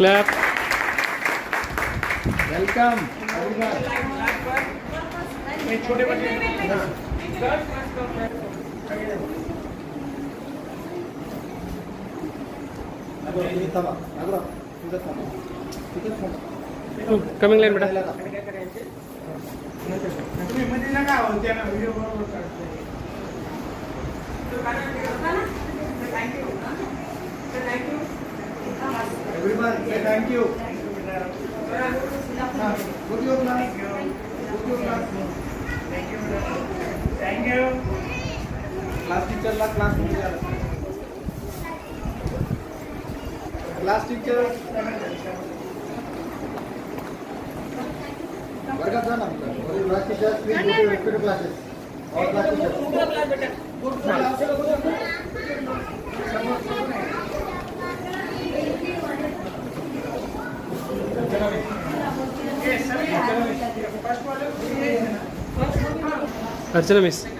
Clap welcome coming line बेटा. thank you. Ah, Go to your class. Go to your class. Thank you. Class टीचरला class मध्ये द्या. Class teacher वर्गात जा ना class teacher please go to respect classes और class teacher ¿Qué? ¿Sabías? ¿Cuánto.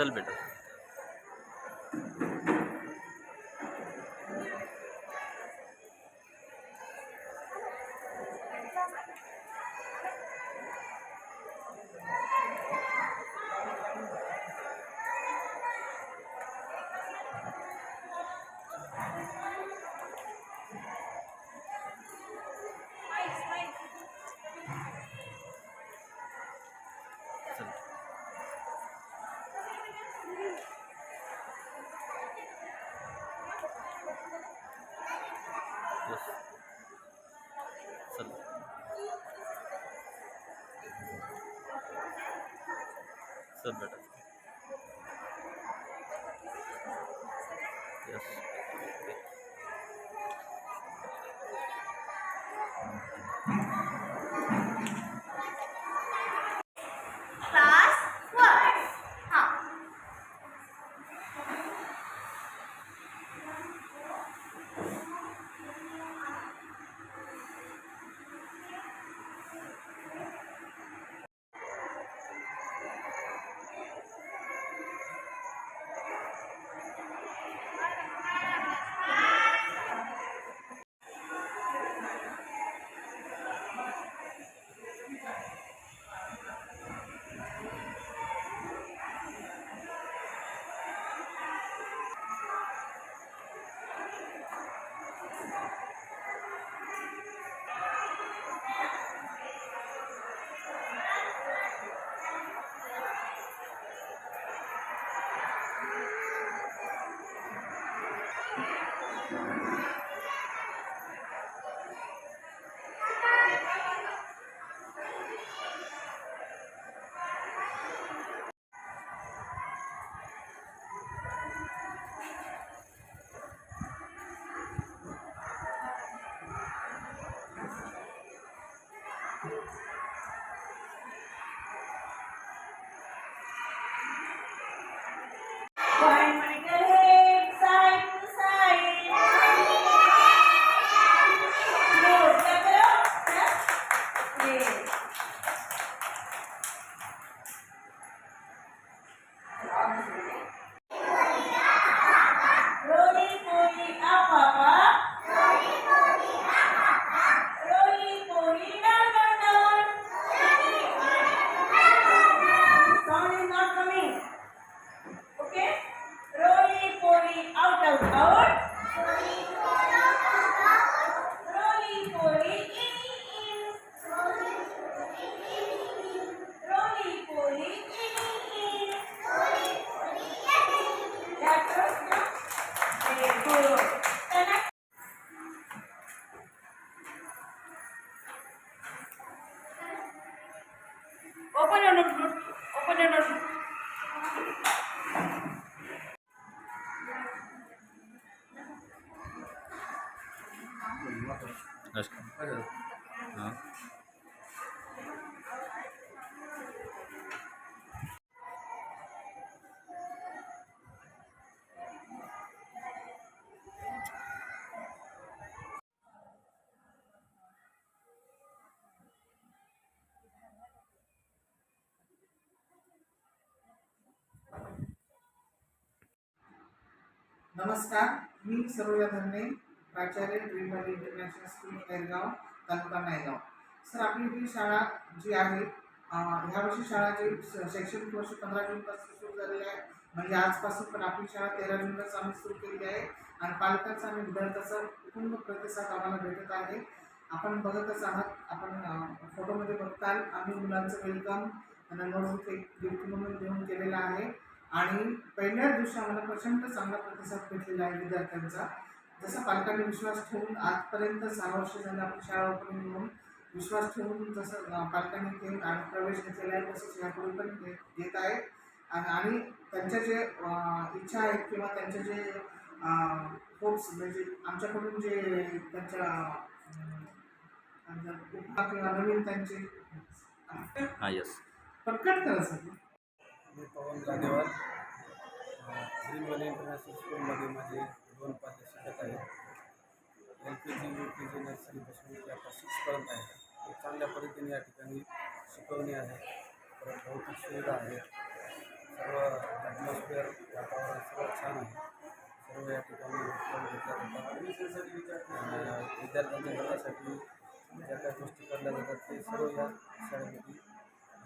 चल बेटा so better. Yes. Bye. नमस्कार मी सरोजा धरणे प्राचार्य dream international school Khairgaon taluka Naigaon sir आपली ही शाळा जी आहे ह्या वर्षी शाळा जी शैक्षणिक वर्ष पंधरा जूनपासून सुरू झालेली आहे. म्हणजे आजपासून पण आपली शाळा तेरा जूनलाच आम्ही सुरू केली आहे. आणि पालकांचा आणि विद्यार्थ्यांचा कुटुंब प्रतिसाद आम्हाला भेटत आहे. आपण बघतच आहात आपण फोटोमध्ये बघताल. आम्ही मुलांचं वेलकम त्यांना नोटबुक एक गिफ्ट म्हणून देऊन केलेलं आहे. आणि पहिल्याच दिवशी आम्हाला प्रचंड चांगला प्रतिसाद भेटलेला आहे विद्यार्थ्यांचा. जसा पालकांनी विश्वास ठेवून आजपर्यंत सहा वर्ष झालं आपली शाळा ओपनिंग म्हणून विश्वास ठेवून जसं पालकांनी घेऊन आणि प्रवेश घेतलेला आहे तसंच यापुढे पण घेत आहेत आणि आणि त्यांच्या जे इच्छा आहेत किंवा त्यांचे जे होप्स म्हणजे आमच्याकडून जे त्यांच्या किंवा नवीन त्यांचे अं, हां मी पवन गाडेवार ग्रीन इंटरनॅशनल स्कूलमध्ये माझे दोन पाल्य शिकत आहेत. एल के जी यू के जी नर्सरीपासून ते आता सिक्सपर्यंत आहे. ते चांगल्या पद्धतीने या ठिकाणी शिकवणी आहे. परत भौतिक सुविधा आहे. सर्व ॲटमॉस्फिअर वातावरण सर्व छान आहे. सर्व या ठिकाणी विद्यार्थ्यांच्या हितासाठी ज्या काही गोष्टी करल्या जातात ते सर्व या शाळेमध्ये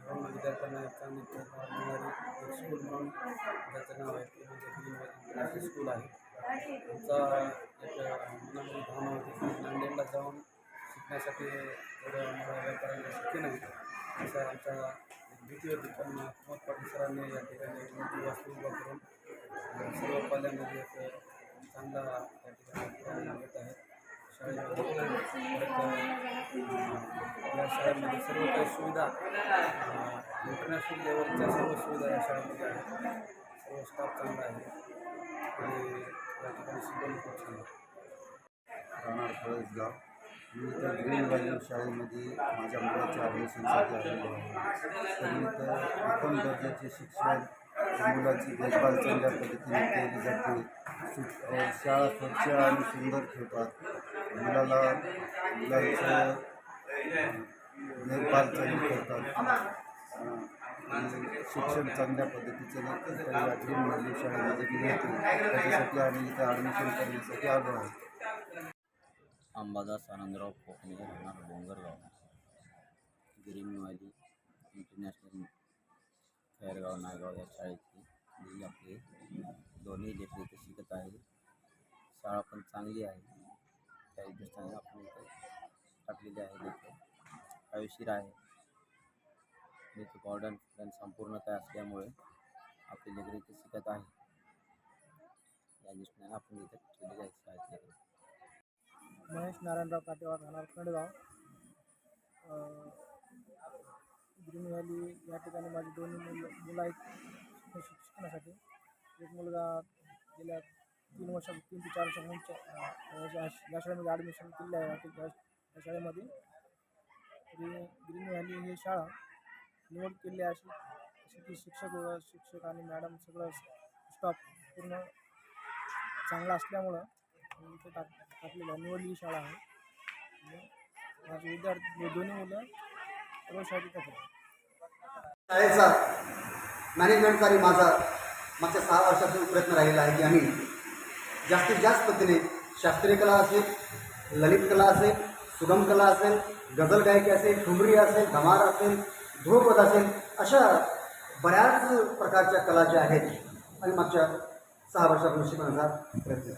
विद्यार्थ्यांना चांगली मिळणारी एक स्कूल म्हणून ज्याचं नाव आहे ते म्हणजे स्कूल आहे. आमचा एक मनामध्ये भावना होती नांदेडला जाऊन शिकण्यासाठी थोडं आम्हाला व्यापाऱ्यांना शक्य नाही. असं आमच्या एक भीती होती पण पाटील सरांनी या ठिकाणी एक मोठी वास्तू उभा करून सर्व पाल्यामध्ये एक चांगला या ठिकाणी घेत आहे. या शाळेमध्ये सर्व काही सुविधा इंटरनॅशनल लेवलच्या सर्व सुविधा या शाळेमध्ये आहेत सर्व स्टाफ चांगला आहे आणि या ठिकाणी शिकवणी खूप छान. आहे राहणार फळसगाव मी तर ग्रीन व्हॅली शाळेमध्ये माझ्या मुलाच्या ॲडमिशनसाठी आलेलो आहे तर इथं उत्तम दर्जाचे शिक्षण मुलाची देखभाल चांगल्या पद्धतीने केली जाते शाळा स्वच्छ आणि सुंदर ठेवतात मुलाला मुलांचं अ, करतात. आणि शिक्षण चांगल्या पद्धतीचं देतात शाळेमध्ये मी येते त्याच्यासाठी आम्ही इथं ॲडमिशन करण्यासाठी आलो आहे. अंबादास आनंदराव कोकणे राहणार Dongargaon. Green valley international Khairgaon Naigaon या शाळेची मी आपले दोन्ही लेकरं शिकत आहे शाळा पण चांगली आहे. त्या दृष्टीने आपण इथे आहे हवेशीर आहे इथे मॉडर्न आणि संपूर्ण काय असल्यामुळे आपले लेकरं इथे शिकत आहे या आपण इथे आहे महेश नारायणराव काटेवार राहणार खंडगाव ग्रीन व्हॅली या ठिकाणी माझी दोन्ही मुलं मुलं आहेत शिक्षणासाठी एक मुलगा गेल्या तीन वर्षा तीन ते चार वर्षांच्या या शाळेमध्ये ॲडमिशन केलेलं आहे. या- या शाळेमध्ये. ग्रीन ग्रीन व्हॅली ही शाळा निवड केली आहे अशी अशी की शिक्षक शिक्षक आणि मॅडम सगळं स्टाफ पूर्ण चांगला असल्यामुळं इथे टाक टाकलेलं निवडलेली शाळा आहे. माझे विद्यार्थी दोन्ही मुलं रोज शाळेत शाळेचा मॅनेजमेंट माझा मागच्या सहा वर्षातून प्रयत्न राहिला आहे की आम्ही जास्तीत जास्त पद्धतीने शास्त्रीय कला असेल ललित कला असेल सुगम कला असेल गझल गायकी असेल ठुमरी असेल धमार असेल ध्रुवपद असेल अशा बऱ्याच प्रकारच्या कला ज्या आहेत आणि मागच्या सहा वर्षापासून शिकवण्याचा प्रयत्न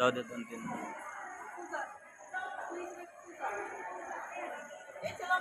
जाऊ दे दोन तीन. हे चला